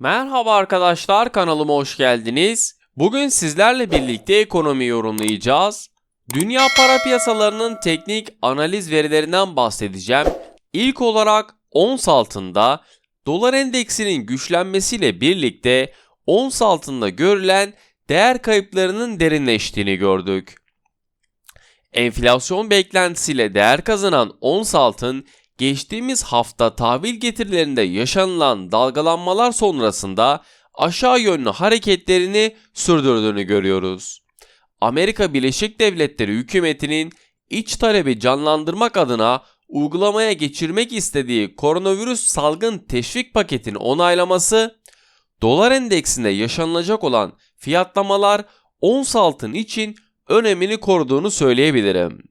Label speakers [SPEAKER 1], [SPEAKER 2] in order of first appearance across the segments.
[SPEAKER 1] Merhaba arkadaşlar kanalıma hoş geldiniz. Bugün sizlerle birlikte ekonomi yorumlayacağız. Dünya para piyasalarının teknik analiz verilerinden bahsedeceğim. İlk olarak ons altında dolar endeksinin güçlenmesiyle birlikte ons altında görülen değer kayıplarının derinleştiğini gördük. Enflasyon beklentisiyle değer kazanan ons altın geçtiğimiz hafta tahvil getirilerinde yaşanılan dalgalanmalar sonrasında aşağı yönlü hareketlerini sürdürdüğünü görüyoruz. Amerika Birleşik Devletleri hükümetinin iç talebi canlandırmak adına uygulamaya geçirmek istediği koronavirüs salgın teşvik paketini onaylaması, dolar endeksinde yaşanılacak olan fiyatlamalar ons altın için önemini koruduğunu söyleyebilirim.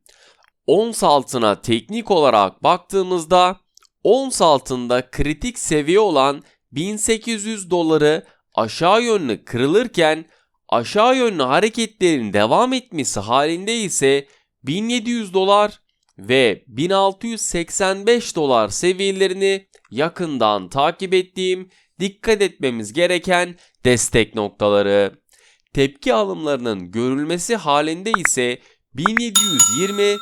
[SPEAKER 1] Ons altına teknik olarak baktığımızda ons altında kritik seviye olan 1800 doları aşağı yönlü kırılırken aşağı yönlü hareketlerin devam etmesi halinde ise 1700 dolar ve 1685 dolar seviyelerini yakından takip ettiğim dikkat etmemiz gereken destek noktaları. Tepki alımlarının görülmesi halinde ise 1720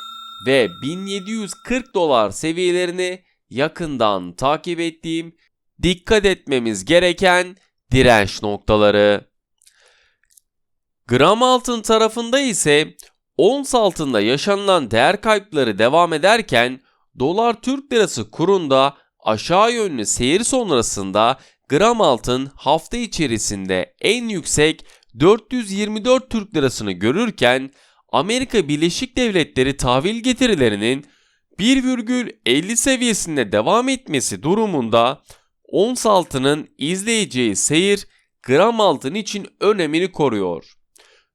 [SPEAKER 1] ve 1740 dolar seviyelerini yakından takip ettiğim dikkat etmemiz gereken direnç noktaları. Gram altın tarafında ise ons altında yaşanılan değer kayıpları devam ederken dolar Türk lirası kurunda aşağı yönlü seyir sonrasında gram altın hafta içerisinde en yüksek 424 Türk lirasını görürken Amerika Birleşik Devletleri tahvil getirilerinin 1,50 seviyesinde devam etmesi durumunda ons altının izleyeceği seyir gram altın için önemini koruyor.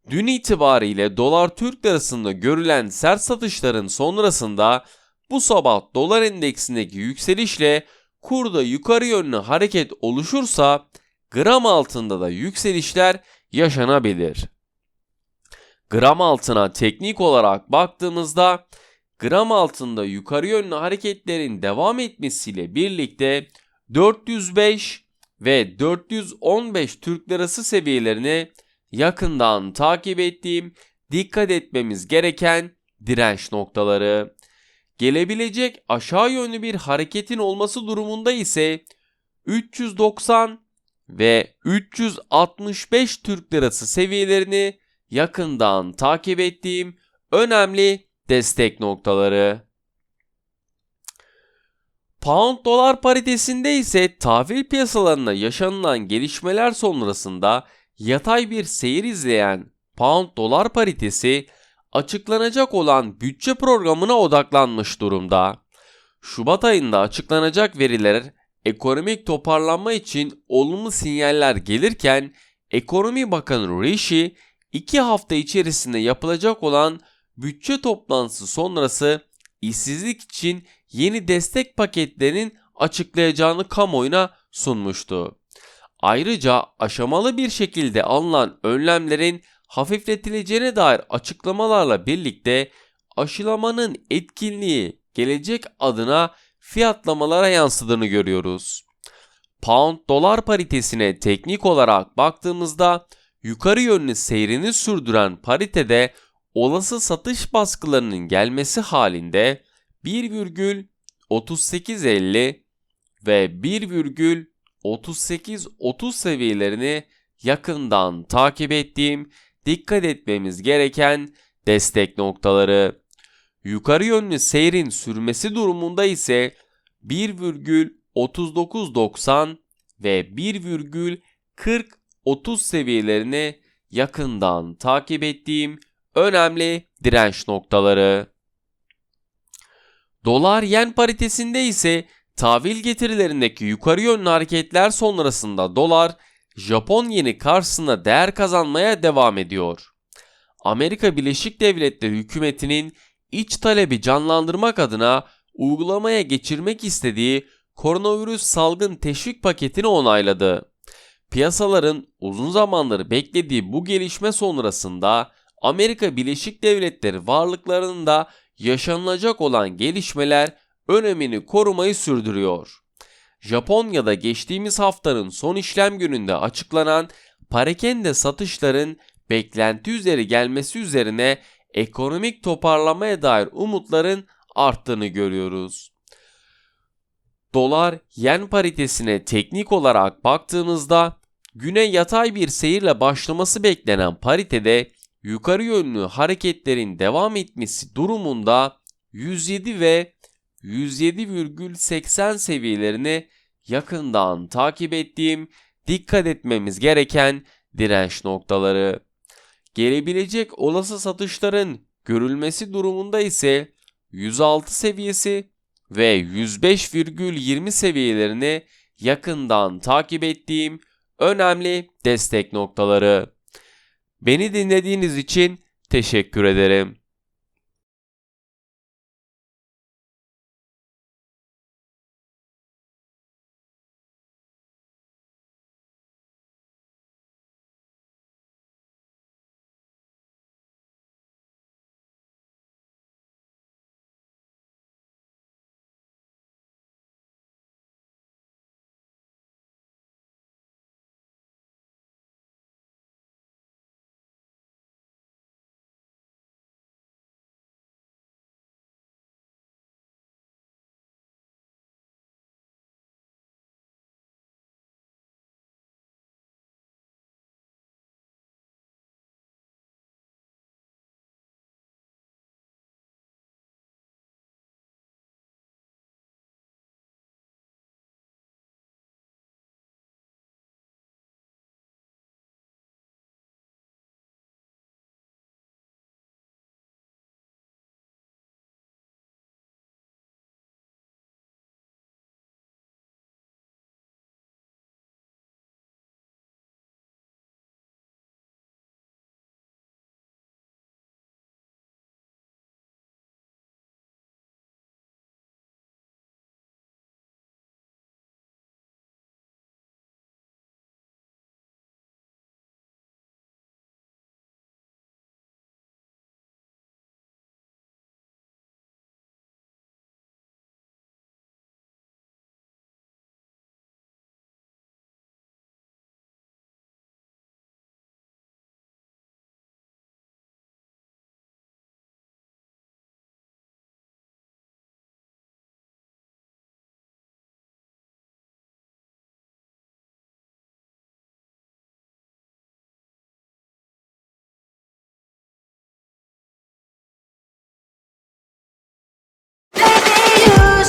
[SPEAKER 1] Dün itibariyle dolar Türk lirasında görülen sert satışların sonrasında bu sabah dolar endeksindeki yükselişle kurda yukarı yönlü hareket oluşursa gram altında da yükselişler yaşanabilir. Gram altına teknik olarak baktığımızda gram altında yukarı yönlü hareketlerin devam etmesiyle birlikte 405 ve 415 Türk lirası seviyelerini yakından takip ettiğim dikkat etmemiz gereken direnç noktaları. Gelebilecek aşağı yönlü bir hareketin olması durumunda ise 390 ve 365 Türk lirası seviyelerini yakından takip ettiğim önemli destek noktaları. Pound dolar paritesinde ise tahvil piyasalarında yaşanılan gelişmeler sonrasında yatay bir seyir izleyen pound dolar paritesi açıklanacak olan bütçe programına odaklanmış durumda. Şubat ayında açıklanacak veriler ekonomik toparlanma için olumlu sinyaller gelirken Ekonomi Bakanı Rishi 2 hafta içerisinde yapılacak olan bütçe toplantısı sonrası işsizlik için yeni destek paketlerinin açıklayacağını kamuoyuna sunmuştu. Ayrıca aşamalı bir şekilde alınan önlemlerin hafifletileceğine dair açıklamalarla birlikte aşılamanın etkinliği gelecek adına fiyatlamalara yansıdığını görüyoruz. Pound dolar paritesine teknik olarak baktığımızda yukarı yönlü seyrini sürdüren paritede olası satış baskılarının gelmesi halinde 1,3850 ve 1,3830 seviyelerini yakından takip ettiğim dikkat etmemiz gereken destek noktaları. Yukarı yönlü seyrin sürmesi durumunda ise 1,3990 ve 1,4030 seviyelerini yakından takip ettiğim önemli direnç noktaları. Dolar yen paritesinde ise tahvil getirilerindeki yukarı yönlü hareketler sonrasında dolar Japon yeni karşısında değer kazanmaya devam ediyor. Amerika Birleşik Devletleri hükümetinin iç talebi canlandırmak adına uygulamaya geçirmek istediği koronavirüs salgın teşvik paketini onayladı. Piyasaların uzun zamandır beklediği bu gelişme sonrasında Amerika Birleşik Devletleri varlıklarında yaşanılacak olan gelişmeler önemini korumayı sürdürüyor. Japonya'da geçtiğimiz haftanın son işlem gününde açıklanan parakende satışların beklenti üzeri gelmesi üzerine ekonomik toparlamaya dair umutların arttığını görüyoruz. Dolar yen paritesine teknik olarak baktığımızda güne yatay bir seyirle başlaması beklenen paritede yukarı yönlü hareketlerin devam etmesi durumunda 107 ve 107,80 seviyelerini yakından takip ettiğim dikkat etmemiz gereken direnç noktaları. Gelebilecek olası satışların görülmesi durumunda ise 106 seviyesi ve 105,20 seviyelerini yakından takip ettiğim önemli destek noktaları. Beni dinlediğiniz için teşekkür ederim.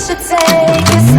[SPEAKER 2] Should take a